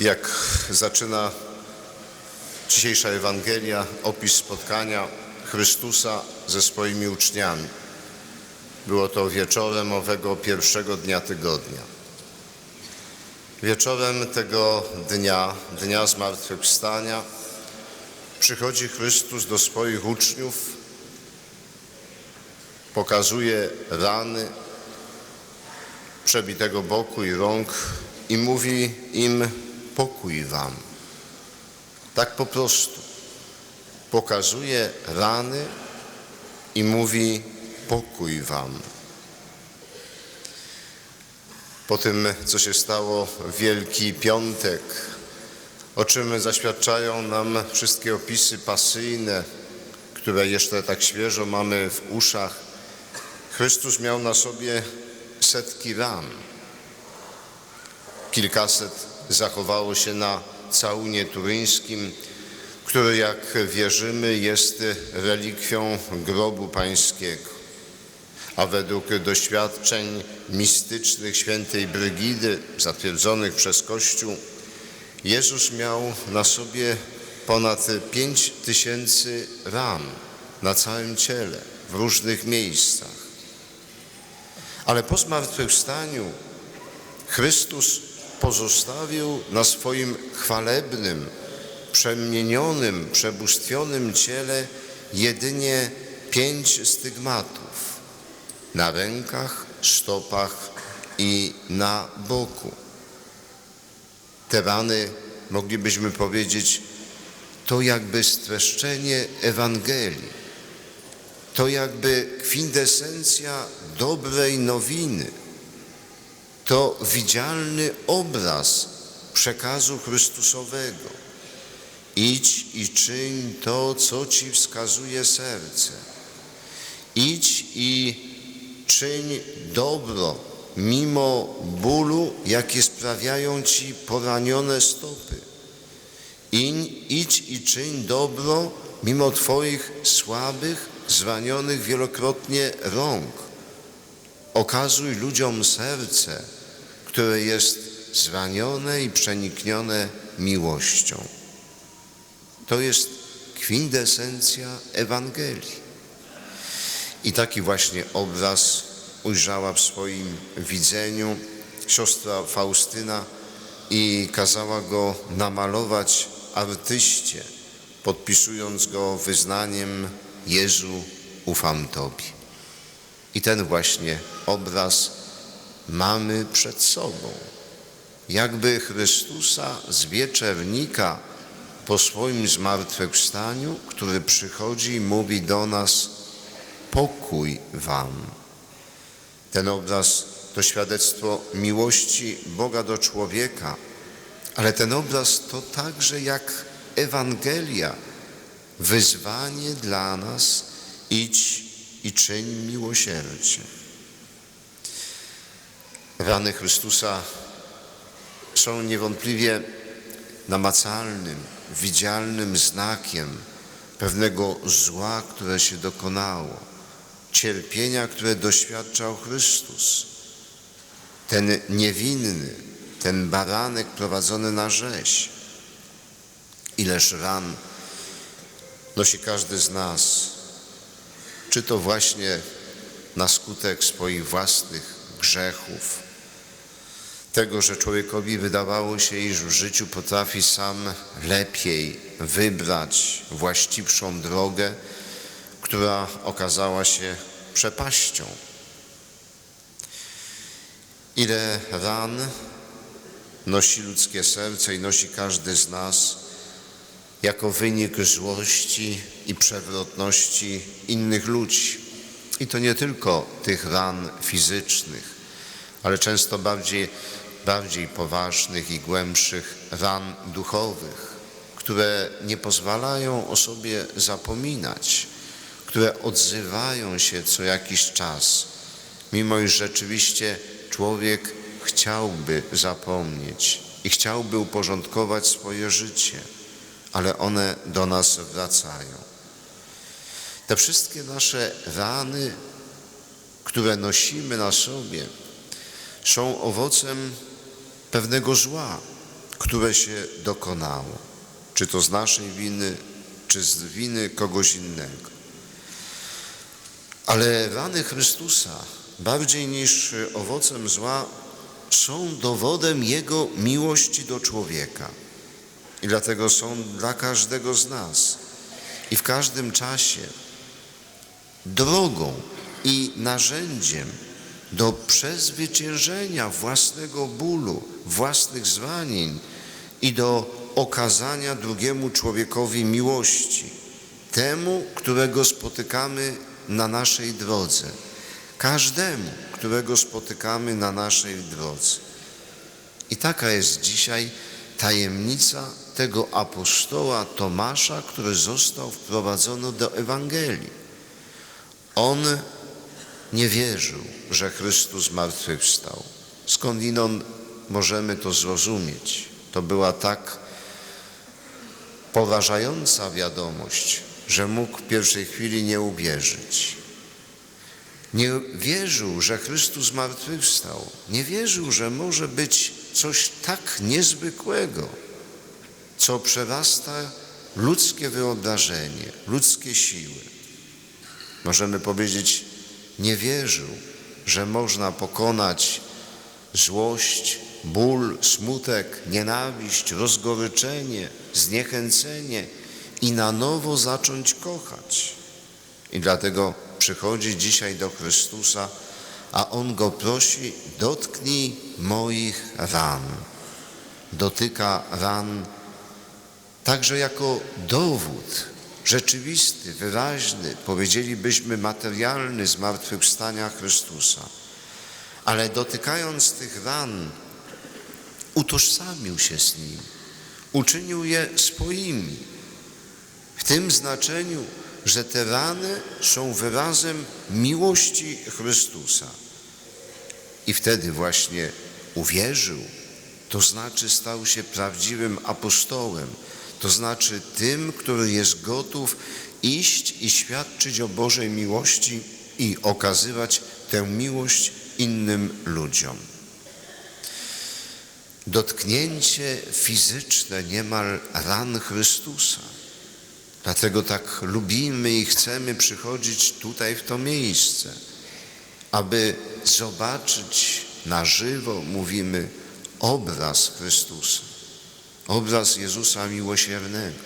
Jak zaczyna dzisiejsza Ewangelia, opis spotkania Chrystusa ze swoimi uczniami. Było to wieczorem owego pierwszego dnia tygodnia. Wieczorem tego dnia, dnia zmartwychwstania, przychodzi Chrystus do swoich uczniów, pokazuje rany przebitego boku i rąk i mówi im pokój wam. Tak po prostu. Pokazuje rany i mówi pokój wam. Po tym, co się stało w Wielki Piątek, o czym zaświadczają nam wszystkie opisy pasyjne, które jeszcze tak świeżo mamy w uszach, Chrystus miał na sobie setki ran. Kilkaset zachowało się na całunie turyńskim, który, jak wierzymy, jest relikwią grobu pańskiego. A według doświadczeń mistycznych świętej Brygidy, zatwierdzonych przez Kościół, Jezus miał na sobie ponad pięć tysięcy ran na całym ciele, w różnych miejscach. Ale po zmartwychwstaniu Chrystus pozostawił na swoim chwalebnym, przemienionym, przebóstwionym ciele jedynie pięć stygmatów na rękach, stopach i na boku. Te rany, moglibyśmy powiedzieć, to jakby streszczenie Ewangelii. To jakby kwintesencja dobrej nowiny. To widzialny obraz przekazu Chrystusowego. Idź i czyń to, co Ci wskazuje serce. Idź i czyń dobro, mimo bólu, jakie sprawiają Ci poranione stopy. Iń, idź i czyń dobro, mimo Twoich słabych, zranionych wielokrotnie rąk. Okazuj ludziom serce, które jest zranione i przeniknione miłością. To jest kwintesencja Ewangelii. I taki właśnie obraz ujrzała w swoim widzeniu siostra Faustyna i kazała go namalować artyście, podpisując go wyznaniem Jezu, ufam Tobie. I ten właśnie obraz mamy przed sobą. Jakby Chrystusa z wieczernika po swoim zmartwychwstaniu, który przychodzi i mówi do nas pokój Wam. Ten obraz to świadectwo miłości Boga do człowieka, ale ten obraz to także jak Ewangelia, wyzwanie dla nas idź i czyń miłosierdzie. Rany Chrystusa są niewątpliwie namacalnym, widzialnym znakiem pewnego zła, które się dokonało, cierpienia, które doświadczał Chrystus. Ten niewinny, ten baranek prowadzony na rzeź. Ileż ran nosi każdy z nas, czy to właśnie na skutek swoich własnych grzechów, tego, że człowiekowi wydawało się, iż w życiu potrafi sam lepiej wybrać właściwszą drogę, która okazała się przepaścią. Ile ran nosi ludzkie serce i nosi każdy z nas jako wynik złości i przewrotności innych ludzi. I to nie tylko tych ran fizycznych, ale często bardziej, bardziej poważnych i głębszych ran duchowych, które nie pozwalają o sobie zapominać, które odzywają się co jakiś czas, mimo iż rzeczywiście człowiek chciałby zapomnieć i chciałby uporządkować swoje życie, ale one do nas wracają. Te wszystkie nasze rany, które nosimy na sobie, są owocem pewnego zła, które się dokonało, czy to z naszej winy, czy z winy kogoś innego. Ale rany Chrystusa, bardziej niż owocem zła, są dowodem Jego miłości do człowieka. I dlatego są dla każdego z nas i w każdym czasie drogą i narzędziem do przezwyciężenia własnego bólu, własnych zranień i do okazania drugiemu człowiekowi miłości, temu, którego spotykamy na naszej drodze, każdemu, którego spotykamy na naszej drodze. I taka jest dzisiaj tajemnica tego apostoła Tomasza, który został wprowadzony do Ewangelii. On nie wierzył, że Chrystus zmartwychwstał. Skądinąd możemy to zrozumieć? To była tak porażająca wiadomość, że mógł w pierwszej chwili nie uwierzyć. Nie wierzył, że Chrystus zmartwychwstał. Nie wierzył, że może być coś tak niezwykłego, co przerasta ludzkie wyobrażenie, ludzkie siły. Możemy powiedzieć, nie wierzył, że można pokonać złość, ból, smutek, nienawiść, rozgoryczenie, zniechęcenie i na nowo zacząć kochać. I dlatego przychodzi dzisiaj do Chrystusa, a On go prosi, dotknij moich ran. Dotyka ran także jako dowód rzeczywisty, wyraźny, powiedzielibyśmy materialny zmartwychwstania Chrystusa. Ale dotykając tych ran, utożsamił się z Nim, uczynił je swoimi. W tym znaczeniu, że te rany są wyrazem miłości Chrystusa. I wtedy właśnie uwierzył, to znaczy stał się prawdziwym apostołem, to znaczy tym, który jest gotów iść i świadczyć o Bożej miłości i okazywać tę miłość innym ludziom. Dotknięcie fizyczne niemal ran Chrystusa. Dlatego tak lubimy i chcemy przychodzić tutaj w to miejsce, aby zobaczyć na żywo, mówimy, obraz Chrystusa obraz Jezusa miłosiernego.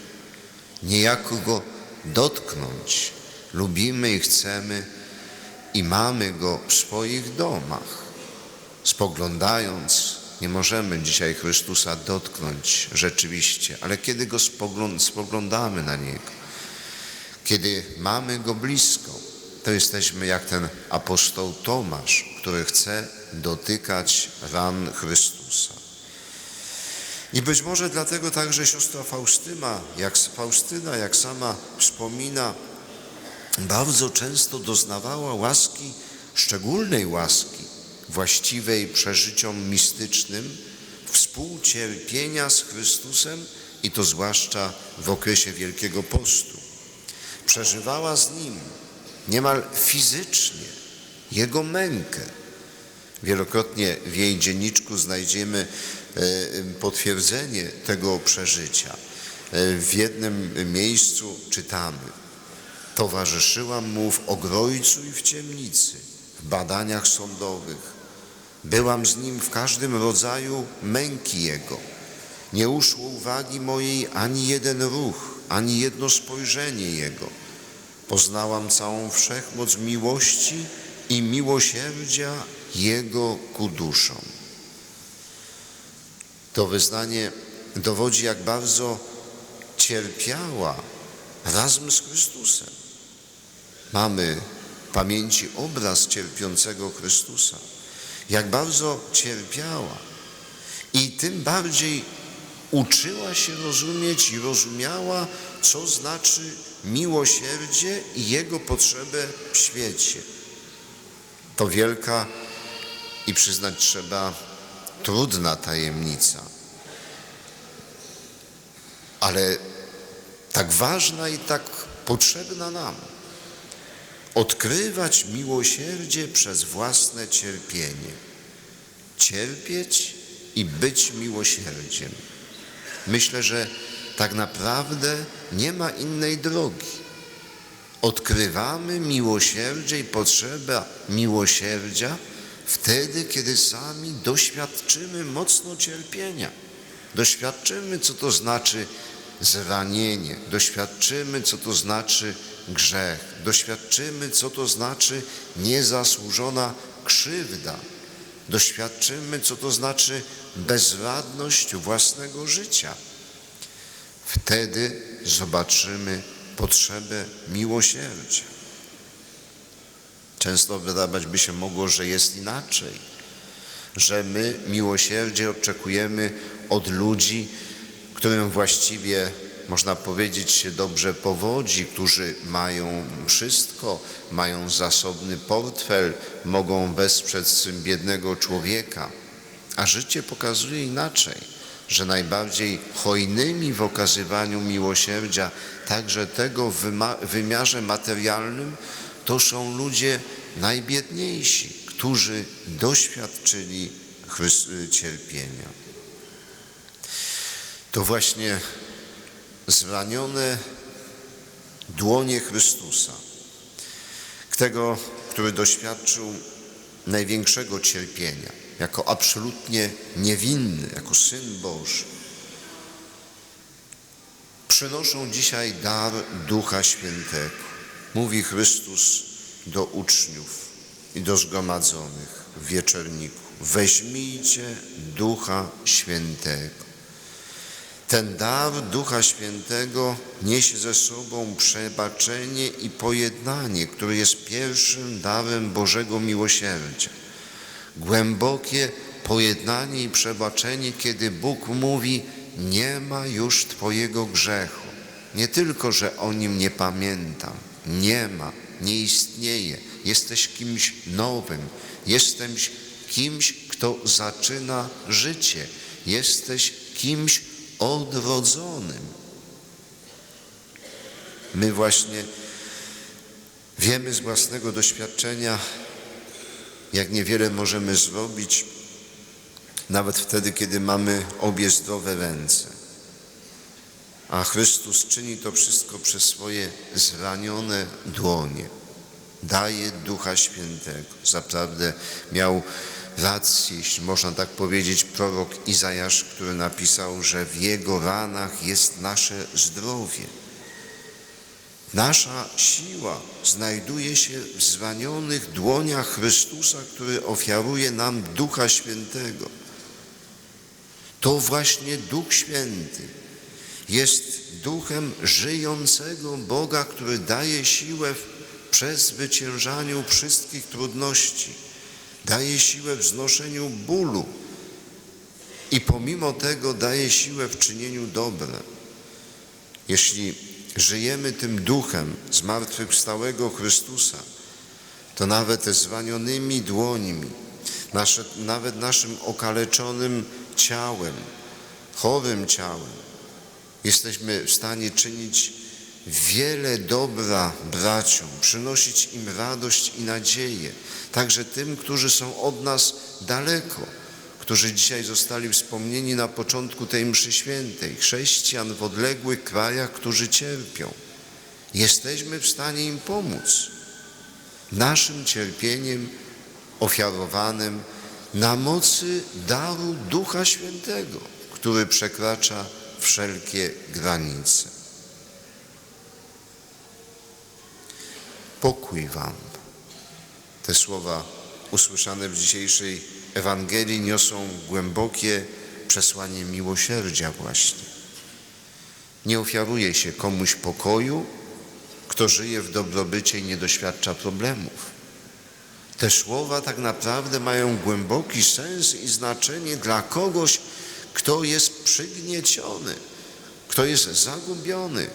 Niejako Go dotknąć. Lubimy i chcemy i mamy Go w swoich domach. Spoglądając, nie możemy dzisiaj Chrystusa dotknąć rzeczywiście, ale kiedy Go spoglądamy na Niego, kiedy mamy Go blisko, to jesteśmy jak ten apostoł Tomasz, który chce dotykać ran Chrystusa. I być może dlatego także siostra Faustyna, jak Faustyna, jak sama wspomina, bardzo często doznawała łaski, szczególnej łaski, właściwej przeżyciom mistycznym, współcierpienia z Chrystusem i to zwłaszcza w okresie Wielkiego Postu. Przeżywała z Nim niemal fizycznie Jego mękę. Wielokrotnie w jej dzienniczku znajdziemy E, potwierdzenie tego przeżycia. E, w jednym miejscu czytamy: Towarzyszyłam mu w ogrojcu i w ciemnicy, w badaniach sądowych. Byłam z nim w każdym rodzaju męki jego. Nie uszło uwagi mojej ani jeden ruch, ani jedno spojrzenie jego. Poznałam całą wszechmoc miłości i miłosierdzia jego ku duszom. To wyznanie dowodzi, jak bardzo cierpiała razem z Chrystusem. Mamy w pamięci obraz cierpiącego Chrystusa, jak bardzo cierpiała i tym bardziej uczyła się rozumieć i rozumiała, co znaczy miłosierdzie i Jego potrzebę w świecie. To wielka i przyznać trzeba trudna tajemnica, ale tak ważna i tak potrzebna nam. Odkrywać miłosierdzie przez własne cierpienie. Cierpieć i być miłosierdziem. Myślę, że tak naprawdę nie ma innej drogi. Odkrywamy miłosierdzie i potrzebę miłosierdzia wtedy, kiedy sami doświadczymy mocno cierpienia. Doświadczymy, co to znaczy zranienie, doświadczymy, co to znaczy grzech, doświadczymy, co to znaczy niezasłużona krzywda, doświadczymy, co to znaczy bezradność własnego życia. Wtedy zobaczymy potrzebę miłosierdzia. Często wydawać by się mogło, że jest inaczej, że my miłosierdzie oczekujemy od ludzi, którym właściwie można powiedzieć się dobrze powodzi, którzy mają wszystko, mają zasobny portfel, mogą wesprzeć biednego człowieka. A życie pokazuje inaczej, że najbardziej hojnymi w okazywaniu miłosierdzia, także tego w wymiarze materialnym, to są ludzie najbiedniejsi, którzy doświadczyli cierpienia. To właśnie zranione dłonie Chrystusa, tego, który doświadczył największego cierpienia, jako absolutnie niewinny, jako Syn Boży, przynoszą dzisiaj dar Ducha Świętego. Mówi Chrystus do uczniów i do zgromadzonych w wieczorniku. Weźmijcie Ducha Świętego. Ten dar Ducha Świętego niesie ze sobą przebaczenie i pojednanie, które jest pierwszym darem Bożego miłosierdzia. Głębokie pojednanie i przebaczenie, kiedy Bóg mówi: Nie ma już Twojego grzechu. Nie tylko, że o nim nie pamiętam, nie ma, nie istnieje. Jesteś kimś nowym, jesteś kimś, kto zaczyna życie, jesteś kimś odrodzonym. My właśnie wiemy z własnego doświadczenia, jak niewiele możemy zrobić, nawet wtedy, kiedy mamy obie zdrowe ręce. A Chrystus czyni to wszystko przez swoje zranione dłonie. Daje Ducha Świętego. Zaprawdę miał rację, jeśli można tak powiedzieć, prorok Izajasz, który napisał, że w Jego ranach jest nasze zdrowie. Nasza siła znajduje się w zranionych dłoniach Chrystusa, który ofiaruje nam Ducha Świętego. To właśnie Duch Święty jest duchem żyjącego Boga, który daje siłę w przezwyciężaniu wszystkich trudności daje siłę w znoszeniu bólu i pomimo tego daje siłę w czynieniu dobra. Jeśli żyjemy tym duchem zmartwychwstałego Chrystusa, to nawet zwanionymi dłońmi, nasze, nawet naszym okaleczonym ciałem, chorym ciałem, jesteśmy w stanie czynić wiele dobra braciom, przynosić im radość i nadzieję, także tym, którzy są od nas daleko, którzy dzisiaj zostali wspomnieni na początku tej mszy świętej, chrześcijan w odległych krajach, którzy cierpią. Jesteśmy w stanie im pomóc. Naszym cierpieniem ofiarowanym na mocy daru Ducha Świętego, który przekracza wszelkie granice. Pokój Wam. Te słowa usłyszane w dzisiejszej Ewangelii niosą głębokie przesłanie miłosierdzia właśnie. Nie ofiaruje się komuś pokoju, kto żyje w dobrobycie i nie doświadcza problemów. Te słowa tak naprawdę mają głęboki sens i znaczenie dla kogoś, kto jest przygnieciony, kto jest zagubiony,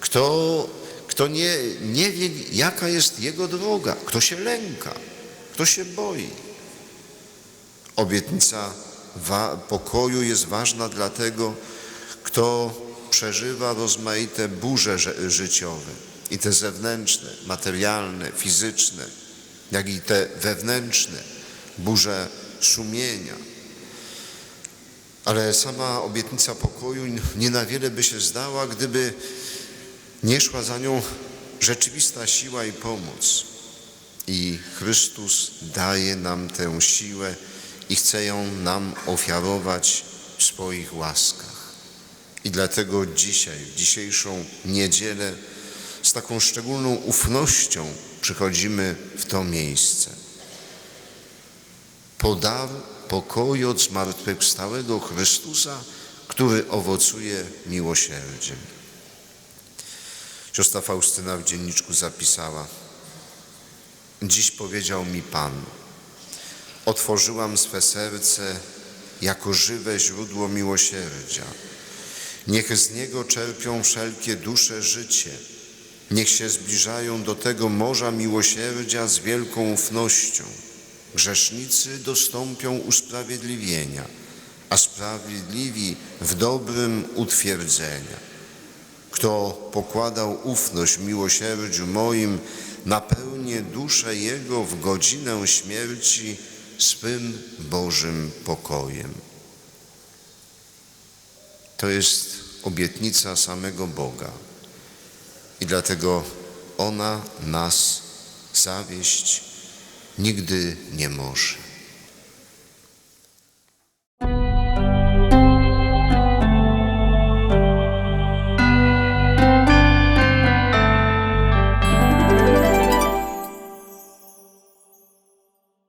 kto kto nie, nie wie, jaka jest jego droga, kto się lęka, kto się boi. Obietnica pokoju jest ważna dla tego, kto przeżywa rozmaite burze życiowe. I te zewnętrzne, materialne, fizyczne, jak i te wewnętrzne burze sumienia. Ale sama obietnica pokoju nie na wiele by się zdała, gdyby nie szła za nią rzeczywista siła i pomoc. I Chrystus daje nam tę siłę i chce ją nam ofiarować w swoich łaskach. I dlatego dzisiaj, w dzisiejszą niedzielę, z taką szczególną ufnością przychodzimy w to miejsce. Po dar pokoju od zmartwychwstałego Chrystusa, który owocuje miłosierdziem. Siostra Faustyna w dzienniczku zapisała: Dziś powiedział mi Pan, otworzyłam swe serce jako żywe źródło miłosierdzia. Niech z niego czerpią wszelkie dusze życie. Niech się zbliżają do tego morza miłosierdzia z wielką ufnością. Grzesznicy dostąpią usprawiedliwienia, a sprawiedliwi w dobrym utwierdzenia. Kto pokładał ufność miłosierdziu moim, napełnię duszę Jego w godzinę śmierci swym Bożym pokojem. To jest obietnica samego Boga i dlatego ona nas zawieść nigdy nie może.